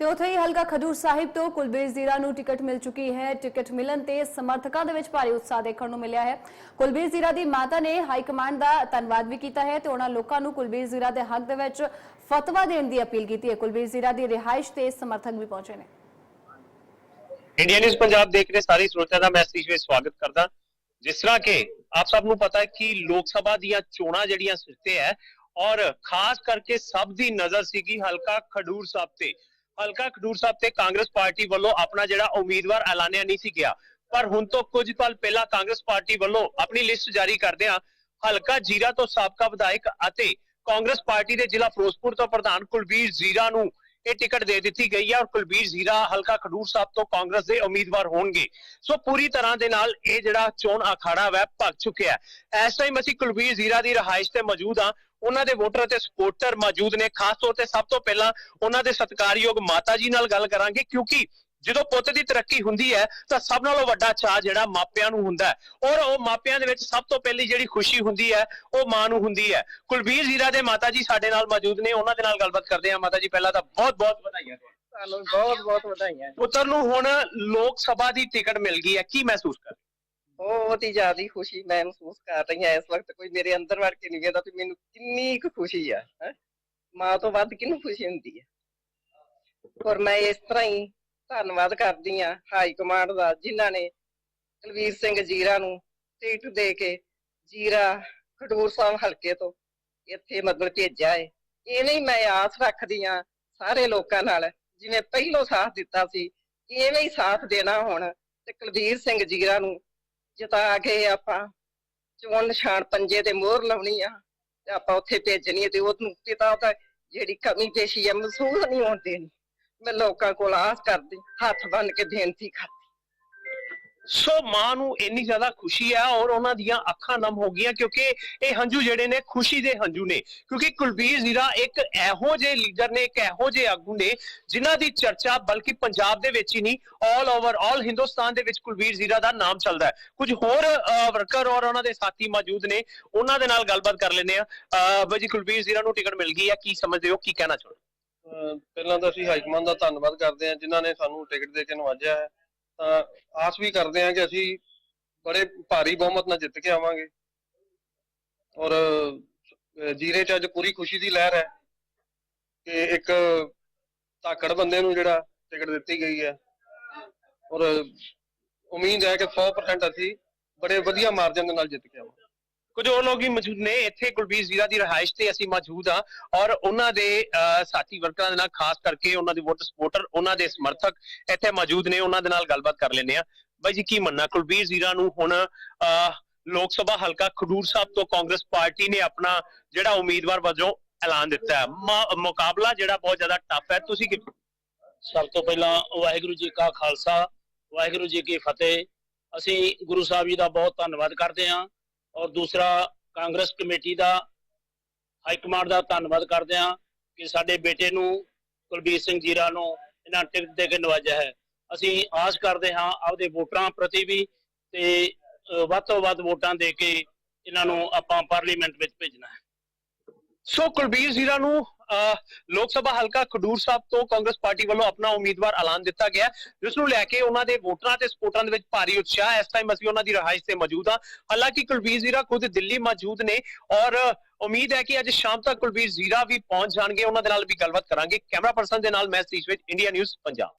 ਤੇ ਉੱਥੇ ਹੀ ਹਲਕਾ ਖਡੂਰ ਸਾਹਿਬ ਤੋਂ ਕੁਲਬੀਰ ਜ਼ੀਰਾ ਨੂੰ ਟਿਕਟ ਮਿਲ ਚੁੱਕੀ ਹੈ। ਟਿਕਟ ਮਿਲਣ ਤੇ ਸਮਰਥਕਾਂ ਦੇ ਵਿੱਚ ਭਾਰੀ ਉਤਸ਼ਾਹ ਦੇਖਣ ਨੂੰ ਮਿਲਿਆ ਹੈ। ਕੁਲਬੀਰ ਜ਼ੀਰਾ ਦੀ ਮਾਤਾ ਨੇ ਹਾਈ ਕਮਾਂਡ ਦਾ ਧੰਨਵਾਦ ਵੀ ਕੀਤਾ ਹੈ ਤੇ ਉਹਨਾਂ ਲੋਕਾਂ ਨੂੰ ਕੁਲਬੀਰ ਜ਼ੀਰਾ ਦੇ ਹੱਕ ਦੇ ਵਿੱਚ ਫਤਵਾ ਦੇਣ ਦੀ ਅਪੀਲ ਕੀਤੀ ਹੈ। ਕੁਲਬੀਰ ਜ਼ੀਰਾ ਦੀ ਰਿਹਾਇਸ਼ ਤੇ ਸਮਰਥਕ ਵੀ ਪਹੁੰਚੇ ਨੇ। ਇੰਡੀਆ ਨਿਊਜ਼ ਪੰਜਾਬ ਦੇਖ ਰਹੇ ਸਾਰੇ ਸਰੋਤਿਆਂ ਦਾ ਮੈਂ ਸਤਿ ਸ਼੍ਰੀ ਸਵਾਗਤ ਕਰਦਾ। ਜਿਸ ਤਰ੍ਹਾਂ ਕਿ ਆਪ ਸਭ ਨੂੰ ਪਤਾ ਹੈ ਕਿ ਲੋਕ ਸਭਾ ਦੀਆਂ ਚੋਣਾਂ ਜਿਹੜੀਆਂ ਸਿਰ ਤੇ ਹੈ ਔਰ ਖਾਸ ਕਰਕੇ ਸਭ ਦੀ ਨਜ਼ਰ ਸੀਗੀ ਹਲਕਾ ਖਡੂਰ ਸਾਹਿਬ ਤੇ। ਹਲਕਾ ਖਡੂਰ ਸਾਹਿਬ ਤੇ ਕਾਂਗਰਸ ਪਾਰਟੀ ਵੱਲੋਂ ਆਪਣਾ ਜਿਹੜਾ ਉਮੀਦਵਾਰ ਐਲਾਨਿਆ ਨਹੀਂ ਸੀ ਗਿਆ। ਪਰ ਹੁਣ ਤੋਂ ਕੁਝ ਪਲ ਪਹਿਲਾਂ ਕਾਂਗਰਸ ਪਾਰਟੀ ਵੱਲੋਂ ਆਪਣੀ ਲਿਸਟ ਜਾਰੀ ਕਰਦਿਆਂ ਹਲਕਾ ਜੀਰਾ ਤੋਂ ਸਾਬਕਾ ਵਿਧਾਇਕ ਅਤੇ ਕਾਂਗਰਸ ਪਾਰਟੀ ਦੇ ਜ਼ਿਲ੍ਹਾ ਫਿਰੋਜ਼ਪੁਰ ਤੋਂ ਪ੍ਰਧਾਨ ਕੁਲਬੀਰ ਜ਼ੀਰਾ ਨੂੰ ਇਹ ਟਿਕਟ ਦੇ ਦਿੱਤੀ ਗਈ ਹੈ ਔਰ ਕੁਲਬੀਰ ਜ਼ੀਰਾ ਹਲਕਾ ਖਡੂਰ ਸਾਹਿਬ ਤੋਂ ਕਾਂਗਰਸ ਦੇ ਉਮੀਦਵਾਰ ਹੋਣਗੇ। ਸੋ ਪੂਰੀ ਤਰ੍ਹਾਂ ਦੇ ਨਾਲ ਇਹ ਜਿਹੜਾ ਚੋਣ ਅਖਾੜਾ ਵੈ ਭਗ ਚੁੱਕਿਆ ਹੈ। ਇਸ ਟਾਈਮ ਅਸੀਂ ਕੁਲਬੀਰ ਜ਼ੀਰਾ ਦੀ ਰਹਾਇਸ਼ ਤੇ ਮੌਜੂਦ ਹਾਂ। ਉਹਨਾਂ ਦੇ ਵੋਟਰ ਅਤੇ ਸਪੋਰਟਰ ਮੌਜੂਦ ਨੇ। ਖਾਸ ਤੌਰ ਤੇ ਸਭ ਤੋਂ ਪਹਿਲਾਂ ਉਹਨਾਂ ਦੇ ਸਤਿਕਾਰਯੋਗ ਮਾਤਾ ਜੀ ਨਾਲ ਗੱਲ ਕਰਾਂਗੇ ਕਿਉਂਕਿ ਜਦੋਂ ਪੁੱਤ ਦੀ ਤਰੱਕੀ ਹੁੰਦੀ ਹੈ ਤਾਂ ਸਭ ਨਾਲੋਂ ਵੱਡਾ ਚਾਹ ਜਿਹੜਾ ਮਾਪਿਆਂ ਨੂੰ ਹੁੰਦਾ ਹੈ। ਔਰ ਉਹ ਮਾਪਿਆਂ ਦੇ ਵਿੱਚ ਸਭ ਤੋਂ ਪਹਿਲੀ ਜਿਹੜੀ ਖੁਸ਼ੀ ਹੁੰਦੀ ਹੈ ਉਹ ਮਾਂ ਨੂੰ ਹੁੰਦੀ ਹੈ। ਕੁਲਬੀਰ ਜ਼ੀਰਾ ਦੇ ਮਾਤਾ ਜੀ ਸਾਡੇ ਨਾਲ ਮੌਜੂਦ ਨੇ ਉਹਨਾਂ ਦੇ ਨਾਲ ਗੱਲਬਾਤ ਕਰਦੇ ਹਾਂ। ਮਾਤਾ ਜੀ ਪਹਿਲਾਂ ਤਾਂ ਬਹੁਤ ਬਹੁਤ ਵਧਾਈਆਂ ਤੁਹਾਨੂੰ ਤੁਹਾਨੂੰ ਬਹੁਤ ਬਹੁਤ ਵਧਾਈਆਂ। ਪੁੱਤਰ ਨੂੰ ਹੁਣ ਲੋਕ ਸਭਾ ਦੀ ਟਿਕਟ ਮਿਲ ਗਈ ਹੈ। ਕੀ ਮਹਿਸੂਸ ਕਰ ਬਹੁਤ ਹੀ ਜ਼ਿਆਦਾ ਖੁਸ਼ੀ ਮੈਂ ਮਹਿਸੂਸ ਕਰ ਰਹੀ ਹਾਂ ਇਸ ਵਕਤ ਕੋਈ ਮੇਰੇ ਅੰਦਰ ਵੜ ਕੇ ਨਹੀਂ ਵੇਖਦਾ ਤੇ ਮੈਨੂੰ ਕਿੰਨੀ ਕੁ ਖੁਸ਼ੀ ਆ ਮਾਂ ਤੋਂ ਵੱਧ ਕਿਹਨੂੰ ਖੁਸ਼ੀ ਹੁੰਦੀ ਹੈ ਔਰ ਮੈਂ ਇਸ ਤਰ੍ਹਾਂ ਹੀ ਧੰਨਵਾਦ ਕਰਦੀ ਹਾਂ ਹਾਈ ਕਮਾਂਡ ਦਾ ਜਿਨ੍ਹਾਂ ਨੇ ਕੁਲਵੀਰ ਸਿੰਘ ਜੀਰਾ ਨੂੰ ਟਿਕਟ ਦੇ ਕੇ ਜੀਰਾ ਖਡੂਰ ਸਾਹਿਬ ਹਲਕੇ ਤੋਂ ਇੱਥੇ ਮਤਲਬ ਭੇਜਿਆ ਏ। ਐਵੇਂ ਹੀ ਮੈਂ ਆਸ ਰੱਖਦੀ ਹਾਂ ਸਾਰੇ ਲੋਕਾਂ ਨਾਲ, ਜਿਵੇਂ ਪਹਿਲੋਂ ਸਾਥ ਦਿੱਤਾ ਸੀ ਐਵੇਂ ਹੀ ਸਾਥ ਦੇਣਾ ਹੁਣ ਤੇ ਕੁਲਵੀਰ ਸਿੰਘ ਜੀਰਾ ਨੂੰ ਜਿਤਾ ਕੇ ਆਪਾਂ ਚੋਣ ਨਿਸ਼ਾਨ ਪੰਜੇ ਤੇ ਮੋਹਰ ਲਾਉਣੀ ਆ, ਤੇ ਆਪਾਂ ਉੱਥੇ ਭੇਜਣੀ ਹੈ ਤੇ ਉਹਨੂੰ ਪਿਤਾ ਦਾ ਜਿਹੜੀ ਕਮੀ ਪੇਸ਼ੀ ਆ, ਮਹਿਸੂਸ ਨਹੀਂ ਹੋਣ ਦੇਣੀ। ਮੈਂ ਲੋਕਾਂ ਕੋਲ ਆਸ ਕਰਦੀ, ਹੱਥ ਬੰਨ ਕੇ ਬੇਨਤੀ ਕਰਦੀ। ਸੋ ਮਾਂ ਨੂੰ ਇੰਨੀ ਜ਼ਿਆਦਾ ਖੁਸ਼ੀ ਹੈ ਔਰ ਉਹਨਾਂ ਦੀਆਂ ਅੱਖਾਂ ਨਮ ਹੋ ਗਈਆਂ ਕਿਉਂਕਿ ਇਹ ਹੰਝੂ ਜਿਹੜੇ ਨੇ ਖੁਸ਼ੀ ਦੇ ਹੰਝੂ ਨੇ। ਕਿਉਂਕਿ ਕੁਲਬੀਰ ਜ਼ੀਰਾ ਇੱਕ ਇਹੋ ਜਿਹੇ ਲੀਡਰ ਨੇ, ਇੱਕ ਇਹੋ ਜਿਹੇ ਆਗੂ ਨੇ ਜਿਨ੍ਹਾਂ ਦੀ ਚਰਚਾ ਬਲਕਿ ਪੰਜਾਬ ਦੇ ਵਿੱਚ ਹੀ ਨਹੀਂ ਆਲ ਓਵਰ ਆਲ ਹਿੰਦੁਸਤਾਨ ਦੇ ਵਿੱਚ ਕੁਲਬੀਰ ਜ਼ੀਰਾ ਦਾ ਨਾਮ ਚੱਲਦਾ ਹੈ। ਕੁਝ ਹੋਰ ਵਰਕਰ ਔਰ ਉਹਨਾਂ ਦੇ ਸਾਥੀ ਮੌਜੂਦ ਨੇ, ਉਹਨਾਂ ਦੇ ਨਾਲ ਗੱਲਬਾਤ ਕਰ ਲੈਂਦੇ ਆ ਬਾਈ ਜੀ, ਕੁਲਬੀਰ ਜ਼ੀਰਾ ਨੂੰ ਟਿਕਟ ਮਿਲ ਗਈ ਹੈ, ਕੀ ਸਮਝਦੇ ਹੋ, ਕੀ ਕਹਿਣਾ ਚਾਹੁੰਦੇ ਪਹਿਲਾਂ ਤਾਂ ਅਸੀਂ ਹਾਈਕਮਾਨ ਦਾ ਧੰਨਵਾਦ ਕਰਦੇ ਹਾਂ, ਜਿਨ੍ਹਾਂ ਨੇ ਸਾਨੂੰ ਟਿਕਟ ਦੇ ਕੇ ਨਵਾਜਿਆ ਹੈ। ਤਾਂ ਆਸ ਵੀ ਕਰਦੇ ਹਾਂ ਕਿ ਅਸੀਂ ਬੜੇ ਭਾਰੀ ਬਹੁਮਤ ਨਾਲ ਜਿੱਤ ਕੇ ਆਵਾਂਗੇ। ਔਰ ਜੀਰੇ 'ਚ ਅੱਜ ਪੂਰੀ ਖੁਸ਼ੀ ਦੀ ਲਹਿਰ ਹੈ ਕਿ ਇੱਕ ਧਾਕੜ ਬੰਦੇ ਨੂੰ ਜਿਹੜਾ ਟਿਕਟ ਦਿੱਤੀ ਗਈ ਹੈ। ਔਰ ਉਮੀਦ ਹੈ ਕਿ 100% ਅਸੀਂ ਬੜੇ ਵਧੀਆ ਮਾਰਜਨ ਦੇ ਨਾਲ ਜਿੱਤ ਕੇ ਆਵਾਂਗੇ। ਕੁਝ ਹੋਰ ਲੋਕ ਵੀ ਮੌਜੂਦ ਨੇ। ਇੱਥੇ ਕੁਲਬੀਰ ਜ਼ੀਰਾ ਦੀ ਰਹਾਇਸ਼ ਤੇ ਅਸੀਂ ਮੌਜੂਦ ਹਾਂ ਔਰ ਉਹਨਾਂ ਦੇ ਸਾਥੀ ਵਰਕਰਾਂ ਦੇ ਨਾਲ ਖਾਸ ਕਰਕੇ ਉਹਨਾਂ ਦੇ ਵੋਟਰ ਸਪੋਰਟਰ, ਉਹਨਾਂ ਦੇ ਸਮਰਥਕ ਇੱਥੇ ਮੌਜੂਦ ਨੇ। ਉਹਨਾਂ ਦੇ ਨਾਲ ਗੱਲਬਾਤ ਕਰ ਲੈਂਦੇ ਆ ਬਾਈ ਜੀ, ਕੀ ਮੰਨਣਾ? ਕੁਲਬੀਰ ਜ਼ੀਰਾ ਨੂੰ ਹੁਣ ਲੋਕ ਸਭਾ ਹਲਕਾ ਖਡੂਰ ਸਾਹਿਬ ਤੋਂ ਕਾਂਗਰਸ ਪਾਰਟੀ ਨੇ ਆਪਣਾ ਜਿਹੜਾ ਉਮੀਦਵਾਰ ਵਜੋਂ ਐਲਾਨ ਦਿੱਤਾ ਹੈ। ਮੁਕਾਬਲਾ ਜਿਹੜਾ ਬਹੁਤ ਜ਼ਿਆਦਾ ਟਫ ਹੈ। ਤੁਸੀਂ ਕੀ ਸਭ ਤੋਂ ਪਹਿਲਾਂ ਵਾਹਿਗੁਰੂ ਜੀ ਕਾ ਖਾਲਸਾ, ਵਾਹਿਗੁਰੂ ਜੀ ਕੀ ਫਤਿਹ। ਅਸੀਂ ਗੁਰੂ ਸਾਹਿਬ ਜੀ ਦਾ ਬਹੁਤ ਧੰਨਵਾਦ ਕਰਦੇ ਹਾਂ। ਔਰ ਦੂਸਰਾ, ਕਾਂਗਰਸ ਕਮੇਟੀ ਦਾ ਹਾਈ ਕਮਾਂਡ ਦਾ ਧੰਨਵਾਦ ਕਰਦੇ ਹਾਂ ਕਿ ਸਾਡੇ ਬੇਟੇ ਨੂੰ ਕੁਲਬੀਰ ਸਿੰਘ ਜੀਰਾ ਨੂੰ ਇਹਨਾਂ ਟਿਕਟ ਦੇ ਕੇ ਨਵਾਜਿਆ ਹੈ। ਅਸੀਂ ਆਸ ਕਰਦੇ ਹਾਂ ਆਪਦੇ ਵੋਟਰਾਂ ਪ੍ਰਤੀ ਵੀ ਤੇ ਵੱਧ ਤੋਂ ਵੱਧ ਵੋਟਾਂ ਦੇ ਕੇ ਇਹਨਾਂ ਨੂੰ ਆਪਾਂ ਪਾਰਲੀਮੈਂਟ ਵਿੱਚ ਭੇਜਣਾ ਹੈ। ਸੋ ਕੁਲਬੀਰ ਜ਼ੀਰਾ ਨੂੰ ਲੋਕ ਸਭਾ ਹਲਕਾ ਖਡੂਰ ਸਾਹਿਬ ਤੋਂ ਕਾਂਗਰਸ ਪਾਰਟੀ ਵੱਲੋਂ ਆਪਣਾ ਉਮੀਦਵਾਰ ਐਲਾਨ ਦਿੱਤਾ ਗਿਆ ਜਿਸ ਨੂੰ ਲੈ ਕੇ ਉਹਨਾਂ ਦੇ ਵੋਟਰਾਂ ਤੇ ਸਪੋਰਟਰਾਂ ਦੇ ਵਿੱਚ ਭਾਰੀ ਉਤਸ਼ਾਹ ਇਸ ਟਾਈਮ ਅਸੀਂ ਉਹਨਾਂ ਦੀ ਰਹਾਇਸ਼ ਤੇ ਮੌਜੂਦ ਹਾਂ। ਹਾਲਾਂਕਿ ਕੁਲਬੀਰ ਜ਼ੀਰਾ ਖੁਦ ਦਿੱਲੀ ਮੌਜੂਦ ਨੇ ਔਰ ਉਮੀਦ ਹੈ ਕਿ ਅੱਜ ਸ਼ਾਮ ਤੱਕ ਕੁਲਬੀਰ ਜ਼ੀਰਾ ਵੀ ਪਹੁੰਚ ਜਾਣਗੇ। ਉਹਨਾਂ ਦੇ ਨਾਲ ਵੀ ਗੱਲਬਾਤ ਕਰਾਂਗੇ। ਕੈਮਰਾ ਪਰਸਨ ਦੇ ਨਾਲ ਮੈਂ ਸਤੀਸ਼ ਵਿੱਚ, ਇੰਡੀਆ ਨਿਊਜ਼, ਪੰਜਾਬ।